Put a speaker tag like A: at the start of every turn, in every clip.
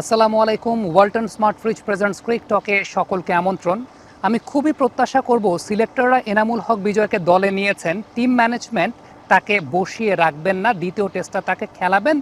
A: আসসালামু আলাইকুম। Walton smart fridge presents cric টকে সকলকে আমন্ত্রণ। আমি খুবই প্রত্যাশা করব সিলেক্টররা এনামুল হক বিজয়কে দলে নিয়েছেন। টিম ম্যানেজমেন্ট তাকে বসিয়ে রাখবেন না, দ্বিতীয় টেস্টটা তাকে খেলাবেন।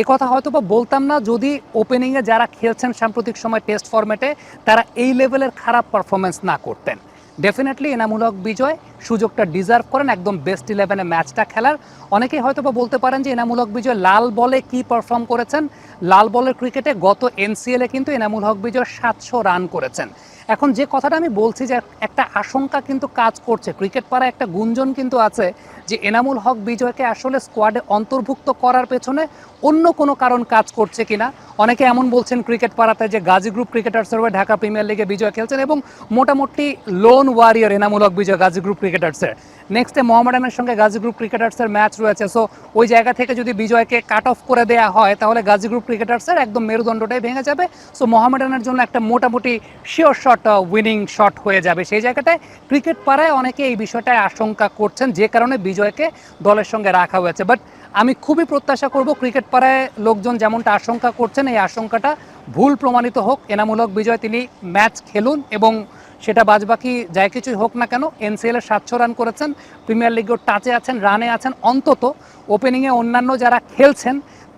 A: এ কথা হয়তো বা বলতাম না, যদি ওপেনিংয়ে যারা খেলছেন সাম্প্রতিক সময় টেস্ট ফর্মেটে তারা এই লেভেলের খারাপ পারফরমেন্স না করতেন। ডেফিনেটলি এনামূলক বিজয়, সুযোগটা ডিজার্ভ করেন, একদম বেস্ট ইলেভেনে ম্যাচটা খেলার। অনেকেই হয়তো বা বলতে পারেন যে এনামূলক বিজয় লাল বলে কি পারফর্ম করেছেন? লাল বলের ক্রিকেটে গত এনসিএলে কিন্তু এনামুল হক বিজয় সাতশো রান করেছেন। এখন যে কথাটা আমি বলছি যে একটা আশঙ্কা কিন্তু কাজ করছে ক্রিকেট পাড়ায় একটা গুঞ্জন কিন্তু আছে যে এনামুল হক বিজয়কে আসলে স্কোয়াডে অন্তর্ভুক্ত করার পেছনে অন্য কোনো কারণ কাজ করছে কিনা। অনেকে এমন বলছেন ক্রিকেট পাড়াতে যে গাজী গ্রুপ ক্রিকেটার্সের হয়ে ঢাকা প্রিমিয়ার লিগে বিজয় খেলছেন এবং মোটামুটি lone warrior Enamul Haque Bijoy Gazi group ক্রিকেটার্সের নেক্সটে মোহামেডানের সঙ্গে গাজী গ্রুপ ক্রিকেটার্সের ম্যাচ রয়েছে। সো ওই জায়গা থেকে যদি বিজয়কে কাট অফ করে দেওয়া হয়, তাহলে গাজী গ্রুপ ক্রিকেটার্সের একদম মেরুদণ্ডটাই ভেঙে যাবে। সো মোহামেডানের জন্য একটা মোটামুটি শিওর শট উইনিং শট হয়ে যাবে। সেই জায়গাটায় ক্রিকেট পাড়ায় অনেকে এই বিষয়টায় আশঙ্কা করছেন, যে কারণে বিজয়কে দলের সঙ্গে রাখা হয়েছে। বাট আমি খুবই প্রত্যাশা করব ক্রিকেট পাড়ায় লোকজন যেমনটা আশঙ্কা করছেন, এই আশঙ্কাটা ভুল প্রমাণিত হোক। এনামূলক বিজয় তিনি ম্যাচ খেলুন এবং সেটা বাজবাকি যাই কিছুই হোক না কেন এনসিএল এর সাতশো রান করেছেন প্রিমিয়ার লিগেও টাচে আছেন রানে আছেন। অন্তত ওপেনিংয়ে অন্যান্য যারা খেলছেন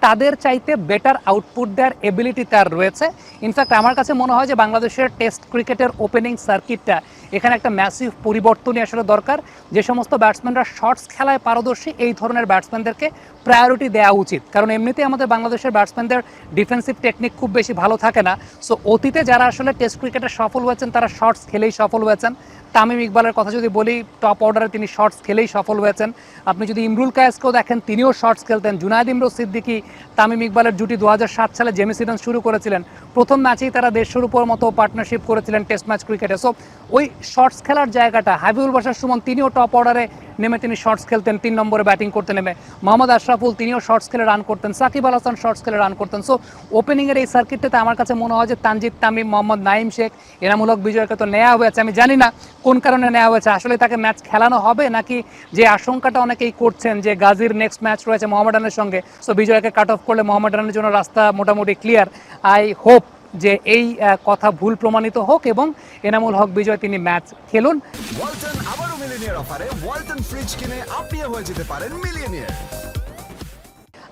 A: তাদের চাইতে বেটার আউটপুট দেওয়ার এবিলিটি তার রয়েছে। ইনফ্যাক্ট আমার কাছে মনে হয় যে বাংলাদেশের টেস্ট ক্রিকেটের ওপেনিং সার্কিটটা এখানে একটা ম্যাসিভ পরিবর্তনই আসলে দরকার। যে সমস্ত ব্যাটসম্যানরা শর্টস খেলায় পারদর্শী, এই ধরনের ব্যাটসম্যানদেরকে প্রায়োরিটি দেওয়া উচিত। কারণ এমনিতেই আমাদের বাংলাদেশের ব্যাটসম্যানদের ডিফেন্সিভ টেকনিক খুব বেশি ভালো থাকে না। সো অতীতে যারা আসলে টেস্ট ক্রিকেটে সফল হয়েছেন, তারা শর্টস খেলেই সফল হয়েছেন। তামিম ইকবালের কথা যদি বলি টপ অর্ডারে তিনি শর্টস খেলেই সফল হয়েছেন। আপনি যদি ইমরুল কায়েসকেও দেখেন, তিনিও শর্টস খেলতেন। জুনায়দ ইমরুল সিদ্দিকি তামিম ইকবালের জুটি দু হাজার সাত সালে জেমি সিডন শুরু করেছিলেন। প্রথম ম্যাচেই তারা দেড়শোর উপর মতো পার্টনারশিপ করেছিলেন টেস্ট ম্যাচ ক্রিকেটে সো ওই শর্টস খেলার জায়গাটা, হাবিবুল বাসার সুমন, তিনিও টপ অর্ডারে নেমে তিনি শর্টস খেলতেন, তিন নম্বরে ব্যাটিং করতে নেমে। মোহাম্মদ আশরাফুল, তিনিও শর্টস খেলে রান করতেন। সাকিব আল হাসান শর্টস খেলে রান করতেন। সো ওপেনিংয়ের এই সার্কিটটাতে আমার কাছে মনে হয় যে তানজিদ তামিম, মোহাম্মদ নাইম শেখ, এনামূলক বিজয়কে তো নেওয়া হয়েছে। আমি জানি না কোন কারণে নেওয়া হয়েছে? আসলে তাকে ম্যাচ খেলানো হবে নাকি যে আশঙ্কাটা অনেকেই করছেন যে গাজীর নেক্সট ম্যাচ রয়েছে মোহামেডানের সঙ্গে? সো বিজয়কে কাট অফ করলে মোহামেডানের জন্য রাস্তা মোটামুটি ক্লিয়ার আই হোপ যে এই কথা ভুল প্রমাণিত হোক এবং এনামুল হক বিজয় তিনি ম্যাচ খেলুন।
B: ওয়ালটন আবারও মিলিনিয়ার অফারে ওয়ালটন ফ্রিজ কিনে আপনিও হয়ে যেতে পারেন মিলিয়নিয়ার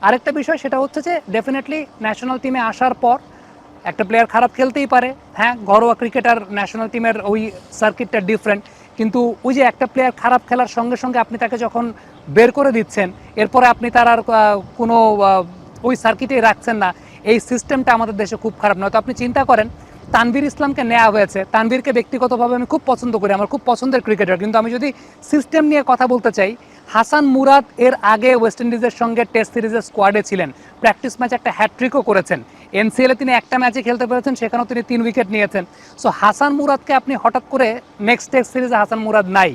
A: আরেকটা বিষয় সেটা হচ্ছে যে ডেফিনেটলি ন্যাশনাল টিমে আসার পর একটা প্লেয়ার খারাপ খেলতেই পারে। হ্যাঁ ঘরোয়া ক্রিকেটার ন্যাশনাল টিমের ওই সার্কিটটা ডিফারেন্ট কিন্তু ওই যে একটা প্লেয়ার খারাপ খেলার সঙ্গে সঙ্গে আপনি তাকে যখন বের করে দিচ্ছেন, এরপরে আপনি তার আর কোনো ওই সার্কিটেই রাখছেন না, এই সিস্টেমটা আমাদের দেশে খুব খারাপ। নয় তো আপনি চিন্তা করেন তানভীর ইসলামকে নেওয়া হয়েছে। তানভীরকে ব্যক্তিগতভাবে আমি খুব পছন্দ করি, আমার খুব পছন্দের ক্রিকেটার কিন্তু আমি যদি সিস্টেম নিয়ে কথা বলতে চাই, হাসান মুরাদ এর আগে ওয়েস্ট ইন্ডিজের সঙ্গে টেস্ট সিরিজের স্কোয়াডে ছিলেন। প্র্যাকটিস ম্যাচ একটা হ্যাট্রিকও করেছেন। এনসিএলে তিনি একটা ম্যাচে খেলতে পেরেছেন, সেখানেও তিনি তিন উইকেট নিয়েছেন। সো হাসান মুরাদকে আপনি হঠাৎ করে নেক্সট টেস্ট সিরিজে হাসান মুরাদ নাই।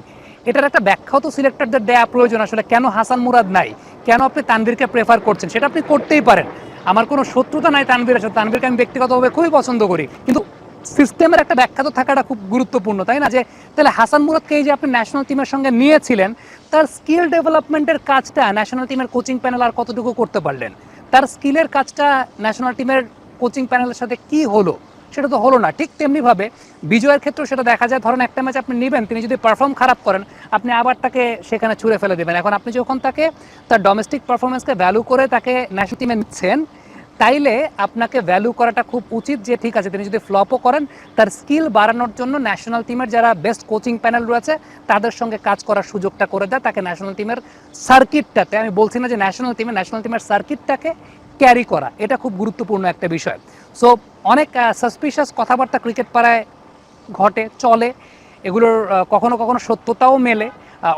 A: এটার একটা ব্যাখ্যাও তো সিলেক্টরদের দেওয়া প্রয়োজন আসলে কেন হাসান মুরাদ নাই? কেন আপনি তানভীরকে প্রেফার করছেন? সেটা আপনি করতেই পারেন। আমার কোনো শত্রুতা নাই তানবীরের সাথে। তানবীরকে আমি ব্যক্তিগতভাবে খুবই পছন্দ করি। কিন্তু সিস্টেমের একটা ব্যাখ্যা তো থাকাটা খুব গুরুত্বপূর্ণ, তাই না? যে তাহলে হাসান মুরাদকে এই যে আপনি ন্যাশনাল টিমের সঙ্গে নিয়েছিলেন, তার স্কিল ডেভেলপমেন্টের কাজটা ন্যাশনাল টিমের কোচিং প্যানেল আর কতটুকু করতে পারলেন? তার স্কিলের কাজটা ন্যাশনাল টিমের কোচিং প্যানেলের সাথে কি হলো? সেটা তো হলো না। ঠিক তেমনিভাবে বিজয়ের ক্ষেত্রেও সেটা দেখা যায়। ধরেন একটা ম্যাচ আপনি নেবেন, তিনি যদি পারফর্ম খারাপ করেন, আপনি আবার তাকে সেখানে ছুঁড়ে ফেলে দেবেন। এখন আপনি যখন তাকে তার ডোমেস্টিক পারফরমেন্সকে ভ্যালু করে তাকে ন্যাশনাল টিমে নিচ্ছেন, তাইলে আপনাকে ভ্যালু করাটা খুব উচিত যে ঠিক আছে, তিনি যদি ফ্লপও করেন, তার স্কিল বাড়ানোর জন্য ন্যাশনাল টিমের যারা বেস্ট কোচিং প্যানেল রয়েছে, তাদের সঙ্গে কাজ করার সুযোগটা করে দেয় তাকে ন্যাশনাল টিমের সার্কিটটাতে আমি বলছি না যে ন্যাশনাল টিমে ন্যাশনাল টিমের সার্কিটটাকে ক্যারি করা, এটা খুব গুরুত্বপূর্ণ একটা বিষয়। সো অনেক সাসপিশাস কথাবার্তা ক্রিকেট পাড়ায় ঘটে, চলে। এগুলোর কখনো কখনো সত্যতাও মেলে।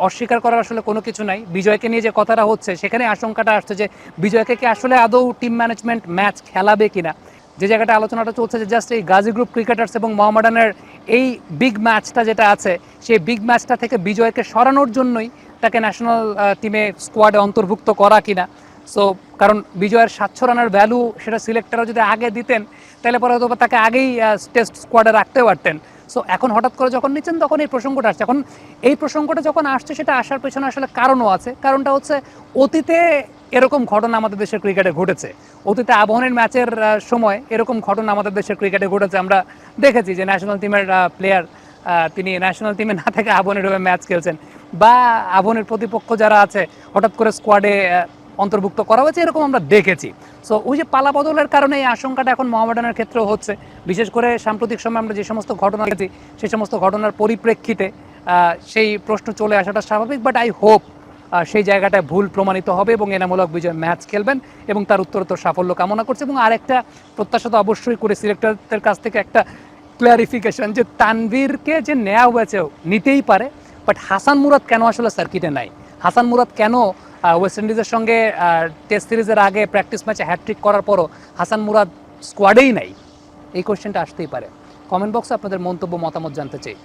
A: অস্বীকার করার আসলে কোনো কিছু নাই। বিজয়কে নিয়ে যে কথাটা হচ্ছে, সেখানে আশঙ্কাটা আসছে যে বিজয়কে কি আসলে আদৌ টিম ম্যানেজমেন্ট ম্যাচ খেলাবে কিনা? যে জায়গাটা আলোচনাটা চলছে যে জাস্ট এই গাজী গ্রুপ ক্রিকেটার্স এবং মোহামেডানের এই বিগ ম্যাচটা যেটা আছে, সেই বিগ ম্যাচটা থেকে বিজয়কে সরানোর জন্যই তাকে ন্যাশনাল টিমে স্কোয়াডে অন্তর্ভুক্ত করা কিনা? সো কারণ বিজয়ের সাতশো রানের ভ্যালু সেটা সিলেক্টরও যদি আগে দিতেন, তাহলে পরে হয়তো তাকে আগেই টেস্ট স্কোয়াডে রাখতে পারতেন। সো এখন হঠাৎ করে যখন নিচ্ছেন, তখন এই প্রসঙ্গটা আসছে। এখন এই প্রসঙ্গটা যখন আসছে, সেটা আসার পেছনে আসলে কারণও আছে। কারণটা হচ্ছে, অতীতে এরকম ঘটনা আমাদের দেশের ক্রিকেটে ঘটেছে। অতীতে আবহনের ম্যাচের সময় এরকম ঘটনা আমাদের দেশের ক্রিকেটে ঘটেছে। আমরা দেখেছি যে ন্যাশনাল টিমের প্লেয়ার তিনি ন্যাশনাল টিমে না থেকে আবহনের ম্যাচ খেলছেন। বা আবহনের প্রতিপক্ষ যারা আছে, হঠাৎ করে স্কোয়াডে অন্তর্ভুক্ত করা হয়েছে, এরকম আমরা দেখেছি। সো ওই যে পালা বদলের কারণে এই আশঙ্কাটা এখন মোহামেডানের ক্ষেত্রেও হচ্ছে। বিশেষ করে সাম্প্রতিক সময় আমরা যে সমস্ত ঘটনা দেখেছি সেই সমস্ত ঘটনার পরিপ্রেক্ষিতে সেই প্রশ্ন চলে আসাটা স্বাভাবিক বাট আই হোপ সেই জায়গাটায় ভুল প্রমাণিত হবে এবং এনামূলক বিজয় ম্যাচ খেলবেন এবং তার উত্তরোত্তর সাফল্য কামনা করছে এবং আরেকটা প্রত্যাশা তো অবশ্যই করে সিলেক্টরদের কাছ থেকে একটা ক্লারিফিকেশন যে তানভীরকে যে নেওয়া হয়েছে, নিতেই পারে বাট হাসান মুরাদ কেন আসলে সার্কিটে নাই? হাসান মুরাদ কেন ওয়েস্ট ইন্ডিজের সঙ্গে টেস্ট সিরিজের আগে প্র্যাকটিস ম্যাচে হ্যাট্রিক করার পরও হাসান মুরাদ স্কোয়াডেই নাই। এই কোশ্চেনটা আসতেই পারে। কমেন্ট বক্সে আপনাদের মন্তব্য, মতামত জানতে চাই।